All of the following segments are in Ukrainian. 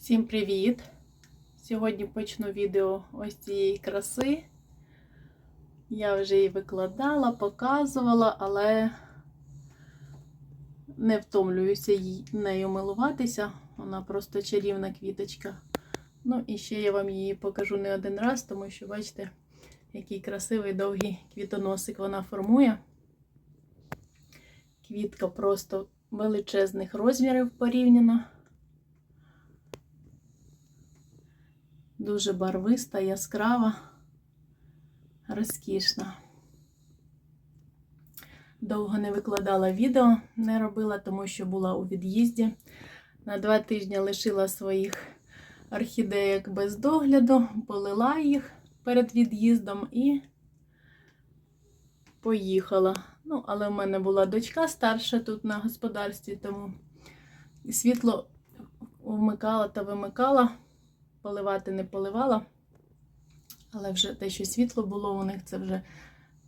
Всім привіт! Сьогодні почну відео ось цієї краси. Я вже її викладала, показувала, але не втомлююся їй- нею милуватися. Вона просто чарівна квіточка. Ну і ще я вам її покажу не один раз, тому що бачите, який красивий довгий квітоносик вона формує. Квітка просто величезних розмірів порівняно. Дуже барвиста, яскрава, розкішна. Довго не викладала відео, не робила, тому що була у від'їзді. На два тижні лишила своїх орхідеїк без догляду, полила їх перед від'їздом і поїхала. Ну, але в мене була дочка старша тут на господарстві, тому світло вмикала та вимикала поливати не поливала. Але вже те, що світло було у них, це вже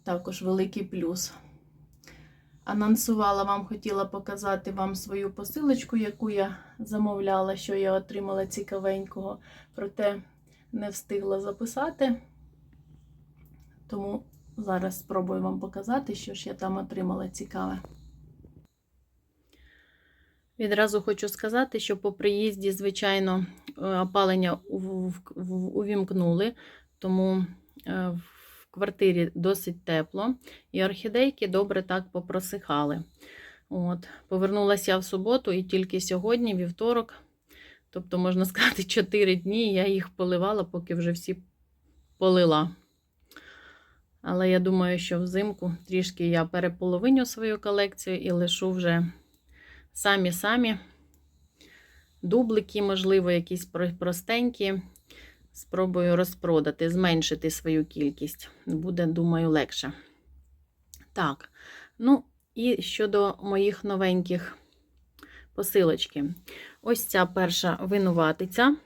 також великий плюс. Анонсувала вам, хотіла показати вам свою посилочку, яку я замовляла, що я отримала цікавенького, проте не встигла записати. Тому зараз спробую вам показати, що ж я там отримала цікаве. Відразу хочу сказати, що по приїзді, звичайно, е, опалення увімкнули, тому е, в квартирі досить тепло, і орхідейки добре так попросихали. От. Повернулася я в суботу, і тільки сьогодні, вівторок, тобто, можна сказати, 4 дні я їх поливала, поки вже всі полила. Але я думаю, що взимку трішки я переполовиню свою колекцію і лишу вже самі-самі дублики, можливо, якісь простенькі. Спробую розпродати, зменшити свою кількість. Буде, думаю, легше. Так, ну і щодо моїх новеньких посилочки. Ось ця перша винуватиця.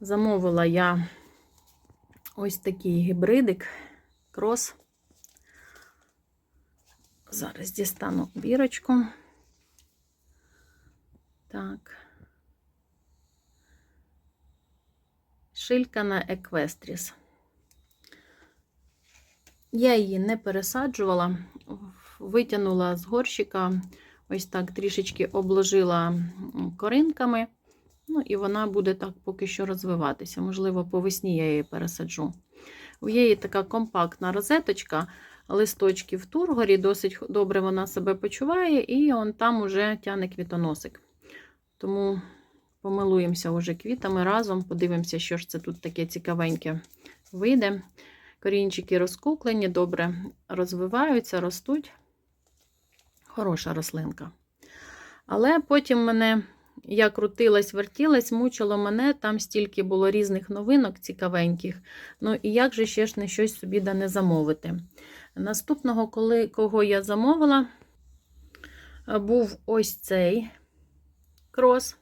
Замовила я ось такий гібридик крос. Зараз дістану бірочку. Так. Шилька на Еквестріс. Я її не пересаджувала, витягнула з горщика, ось так трішечки обложила коринками. Ну, і вона буде так поки що розвиватися. Можливо, по весні я її пересаджу. У її така компактна розеточка, листочки в тургорі, досить добре вона себе почуває, і он там уже тяне квітоносик. Тому помилуємося уже квітами разом, подивимося, що ж це тут таке цікавеньке вийде. Корінчики розкуклені, добре розвиваються, ростуть. Хороша рослинка. Але потім мене, я крутилась, вертілась, мучило мене, там стільки було різних новинок цікавеньких. Ну і як же ще ж не щось собі да не замовити. Наступного, коли, кого я замовила, був ось цей крос.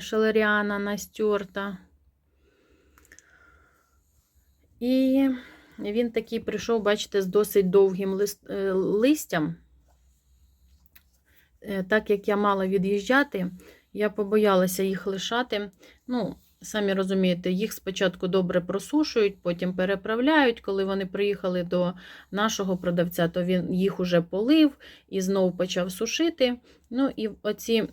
Шелеріана Настюрта. І він такий прийшов, бачите, з досить довгим лист, е, листям. Е, Так як я мала від'їжджати, я побоялася їх лишати. Ну, самі розумієте, їх спочатку добре просушують, потім переправляють. Коли вони приїхали до нашого продавця, то він їх уже полив і знову почав сушити. Ну, і оці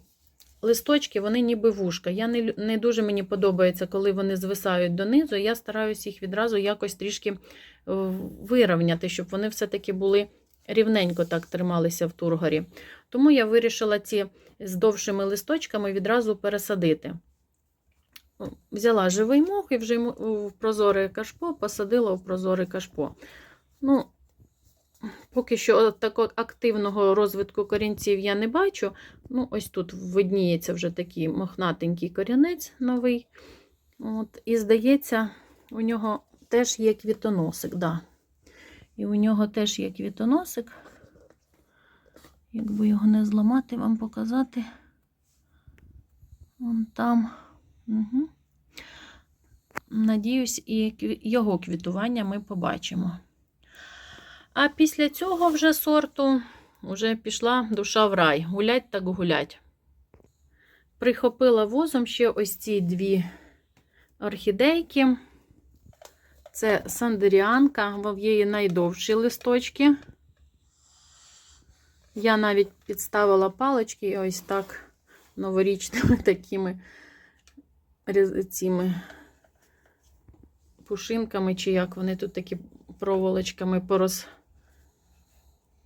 листочки, вони ніби вушка. Я не, не дуже мені подобається, коли вони звисають донизу. Я стараюся їх відразу якось трішки вирівняти, щоб вони все-таки були рівненько так трималися в тургорі. Тому я вирішила ці з довшими листочками відразу пересадити. Ну, Взяла живий мох і вже в прозоре кашпо посадила в прозоре кашпо. Ну, Поки що такого активного розвитку корінців я не бачу. Ну, ось тут видніється вже такий мохнатенький корінець новий. От, і здається, у нього теж є квітоносик. Да. І у нього теж є квітоносик. Якби його не зламати, вам показати. Вон там. Угу. Надіюсь, і його квітування ми побачимо. А після цього вже сорту уже пішла душа в рай. Гулять так гулять. Прихопила возом ще ось ці дві орхідейки. Це сандеріанка, в її найдовші листочки. Я навіть підставила палички і ось так новорічними такими цими пушинками, чи як вони тут такі проволочками пороз...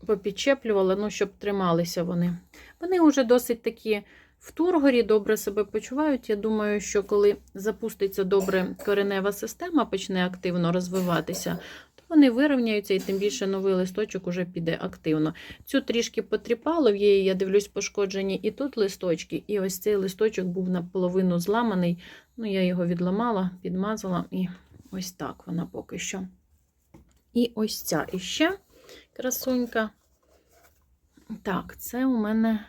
попідчеплювала, ну, щоб трималися вони. Вони вже досить такі в тургорі, добре себе почувають. Я думаю, що коли запуститься добре коренева система, почне активно розвиватися, то вони вирівняються і тим більше новий листочок уже піде активно. Цю трішки потріпало, в її, я дивлюсь, пошкоджені і тут листочки, і ось цей листочок був наполовину зламаний. Ну, я його відламала, підмазала, і ось так вона поки що. І ось ця іще красунька. Так, це у мене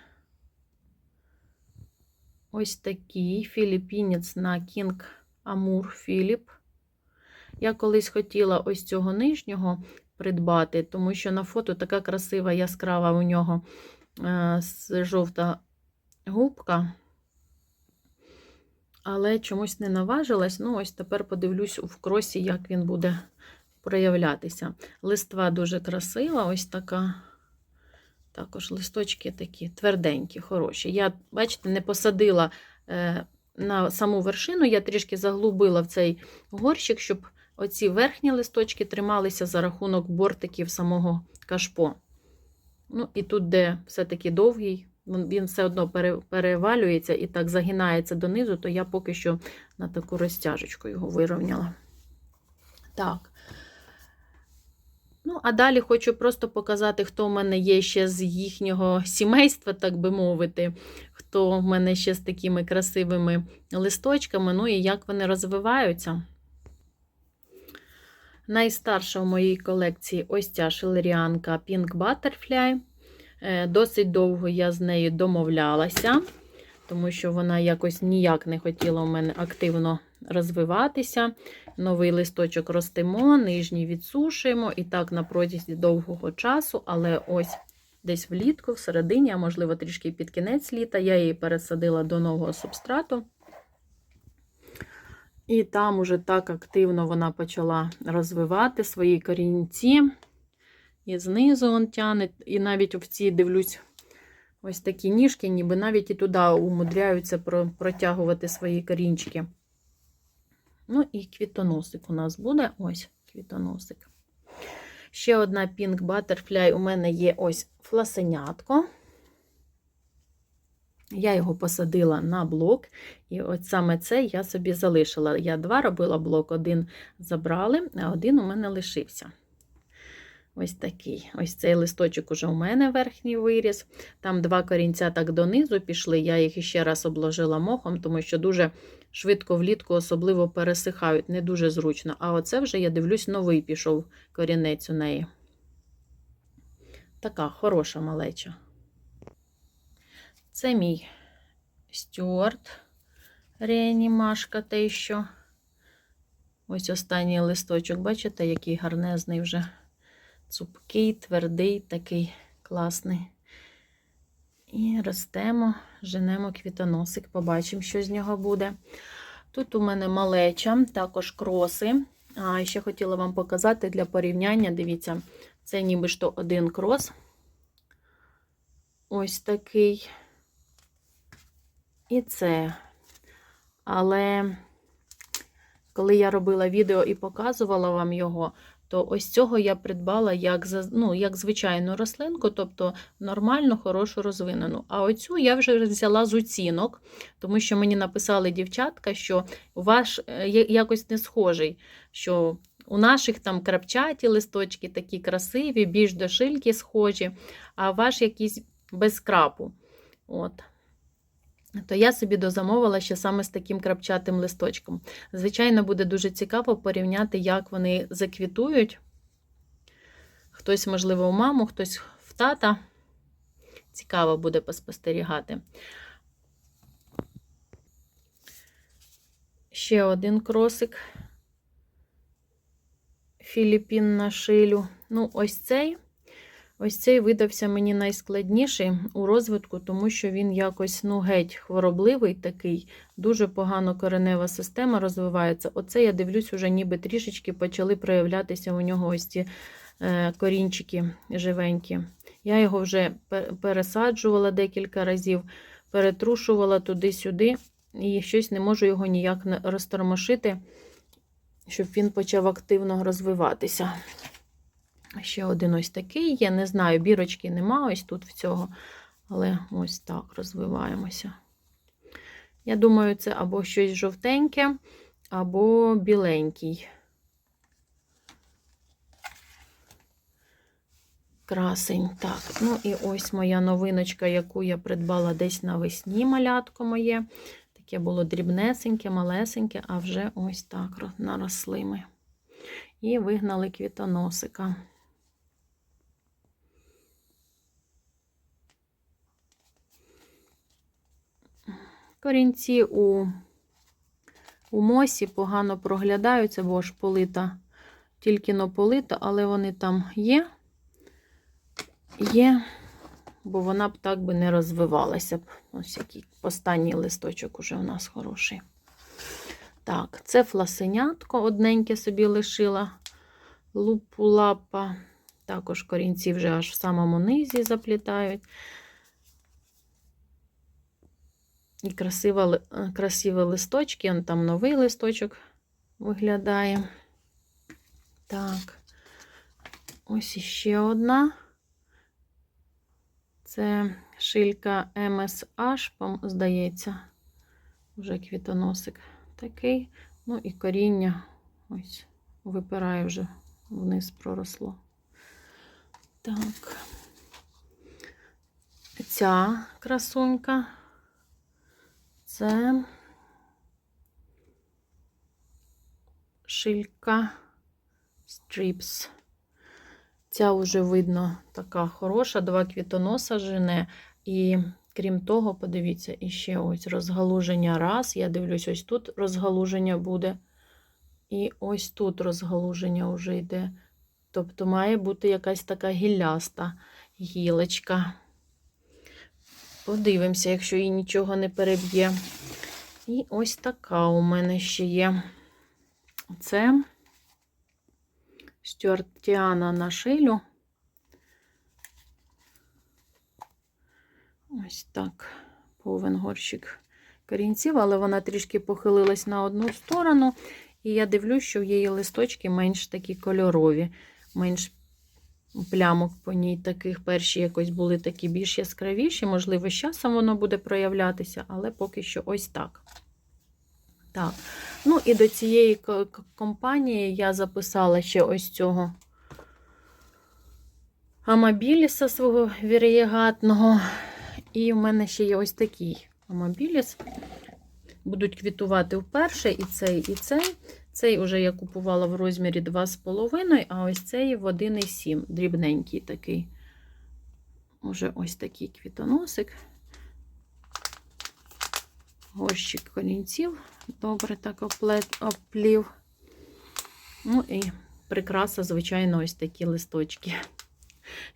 ось такий філіппінець на Кінг Амур Філіп. Я колись хотіла ось цього нижнього придбати, тому що на фото така красива яскрава у нього е, жовта губка. Але чомусь не наважилась. Ну, ось тепер подивлюсь в кросі, як він буде проявлятися. Листва дуже красива, ось така. Також листочки такі тверденькі, хороші. Я, бачите, не посадила е, на саму вершину, я трішки заглубила в цей горщик, щоб оці верхні листочки трималися за рахунок бортиків самого кашпо. Ну, і тут, де все-таки довгий, він все одно перевалюється і так загинається донизу, то я поки що на таку розтяжечку його вирівняла. Так. Ну, а далі хочу просто показати, хто в мене є ще з їхнього сімейства, так би мовити, хто в мене ще з такими красивими листочками, ну і як вони розвиваються. Найстарша в моїй колекції ось ця шелеріанка Pink Butterfly. Е, Досить довго я з нею домовлялася, тому що вона якось ніяк не хотіла у мене активно розвиватися. Новий листочок ростимо, нижній відсушуємо, і так на протязі довгого часу, але ось десь влітку, в середині, а можливо трішки під кінець літа, я її пересадила до нового субстрату. І там уже так активно вона почала розвивати свої корінці. І знизу он тяне, і навіть в ці дивлюсь ось такі ніжки, ніби навіть і туди умудряються протягувати свої корінчики. Ну і квітоносик у нас буде. Ось квітоносик. Ще одна Pink Butterfly у мене є ось фласенятко. Я його посадила на блок, і от саме це я собі залишила. Я два робила блок, один забрали, а один у мене лишився. Ось такий. Ось цей листочок уже у мене верхній виріс. Там два корінця так донизу пішли. Я їх іще раз обложила мохом, тому що дуже швидко влітку особливо пересихають, не дуже зручно. А оце вже, я дивлюсь, новий пішов корінець у неї. Така хороша малеча. Це мій Стюарт Реанімашка те що. Ось останній листочок, бачите, який гарнезний вже цупкий, твердий, такий класний. І ростемо, женемо квітоносик, побачимо, що з нього буде. Тут у мене малеча, також кроси. А ще хотіла вам показати для порівняння. Дивіться, це ніби що один крос. Ось такий. І це. Але коли я робила відео і показувала вам його, то ось цього я придбала як ну, як звичайну рослинку, тобто нормальну, хорошу розвинену. А оцю я вже взяла з оцінок, тому що мені написали дівчатка, що ваш е, якось не схожий, що у наших там крапчаті листочки такі красиві, більш до шильки схожі, а ваш якийсь без крапу. От. То я собі дозамовила ще саме з таким крапчатим листочком. Звичайно, буде дуже цікаво порівняти, як вони заквітують. Хтось, можливо, у маму, хтось в тата. Цікаво буде поспостерігати. Ще один кросик. Філіппін на шилю. Ну, ось цей. Ось цей видався мені найскладніший у розвитку, тому що він якось ну, геть хворобливий такий, дуже погано коренева система розвивається. Оце я дивлюсь, уже ніби трішечки почали проявлятися у нього ось ці е, корінчики живенькі. Я його вже пересаджувала декілька разів, перетрушувала туди-сюди, і щось не можу його ніяк розтормошити, щоб він почав активно розвиватися. Ще один ось такий є. Не знаю, бірочки нема ось тут в цього, але ось так розвиваємося. Я думаю, це або щось жовтеньке, або біленький. Красень. Так, ну і ось моя новиночка, яку я придбала десь навесні, малятко моє. Таке було дрібнесеньке, малесеньке, а вже ось так ро- наросли ми. І вигнали квітоносика. Корінці у, у мосі погано проглядаються, бо ж полита, тільки но полита, але вони там є. Є, бо вона б так би не розвивалася б. Ось який останній листочок уже у нас хороший. Так, це фласенятко одненьке собі лишила. Лупулапа. Також корінці вже аж в самому низі заплітають. І красива, ли- е, красиві листочки. Он там новий листочок виглядає. Так. Ось іще одна. Це шилька MSH, пом- здається. Вже квітоносик такий. Ну і коріння ось випирає вже вниз проросло. Так. Ця красунька. Це шилька Strips. Ця вже видно така хороша, два квітоноса жене. І крім того, подивіться, іще ось розгалуження раз. Я дивлюсь, ось тут розгалуження буде. І ось тут розгалуження вже йде. Тобто має бути якась така гілляста гілочка. Подивимося, якщо їй нічого не переб'є. І ось така у мене ще є. Це стюартіана на шилю. Ось так, повен горщик корінців, але вона трішки похилилась на одну сторону. І я дивлюсь, що в її листочки менш такі кольорові, менш плямок по ній таких. Перші якось були такі більш яскравіші. Можливо, з часом воно буде проявлятися, але поки що ось так. Так. Ну і до цієї компанії я записала ще ось цього амабіліса свого вірієгатного. І в мене ще є ось такий амабіліс. Будуть квітувати вперше і цей, і цей. Цей уже я купувала в розмірі 2,5, а ось цей в 1,7. Дрібненький такий. Уже ось такий квітоносик. Горщик корінців. Добре так оплів. Ну і прикраса, звичайно, ось такі листочки.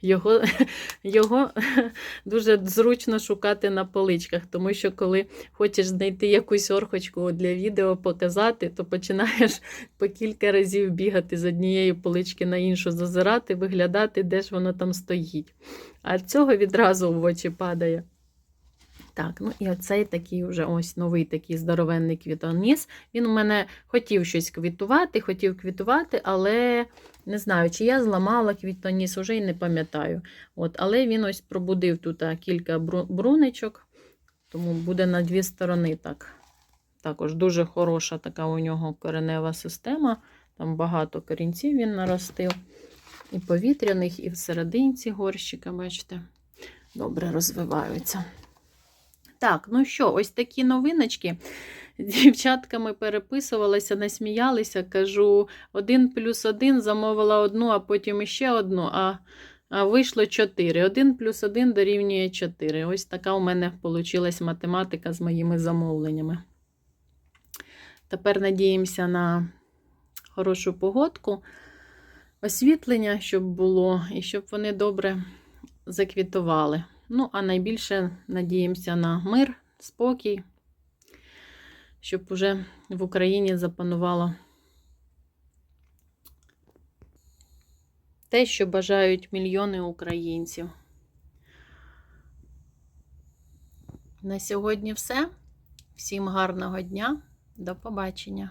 Його, його дуже зручно шукати на поличках, тому що коли хочеш знайти якусь орхочку для відео показати, то починаєш по кілька разів бігати з однієї полички на іншу, зазирати, виглядати, де ж воно там стоїть. А цього відразу в очі падає. Так, ну і оцей такий вже ось новий такий здоровенний квітоніс. Він у мене хотів щось квітувати, хотів квітувати, але не знаю, чи я зламала квітоніс, вже й не пам'ятаю. От, але він ось пробудив тут кілька бру- бруничок, тому буде на дві сторони так. Також дуже хороша така у нього коренева система. Там багато корінців він наростив. І повітряних, і всерединці горщика, бачите, добре розвиваються. Так, ну що, ось такі новиночки. Дівчатками переписувалася, насміялися. Кажу, один плюс один замовила одну, а потім іще одну, а, а вийшло 4. Один плюс один дорівнює 4. Ось така у мене вийшла математика з моїми замовленнями. Тепер надіємося на хорошу погодку. освітлення, щоб було, і щоб вони добре заквітували. Ну, а найбільше надіємося на мир, спокій, щоб уже в Україні запанувало те, що бажають мільйони українців. На сьогодні все. Всім гарного дня. До побачення.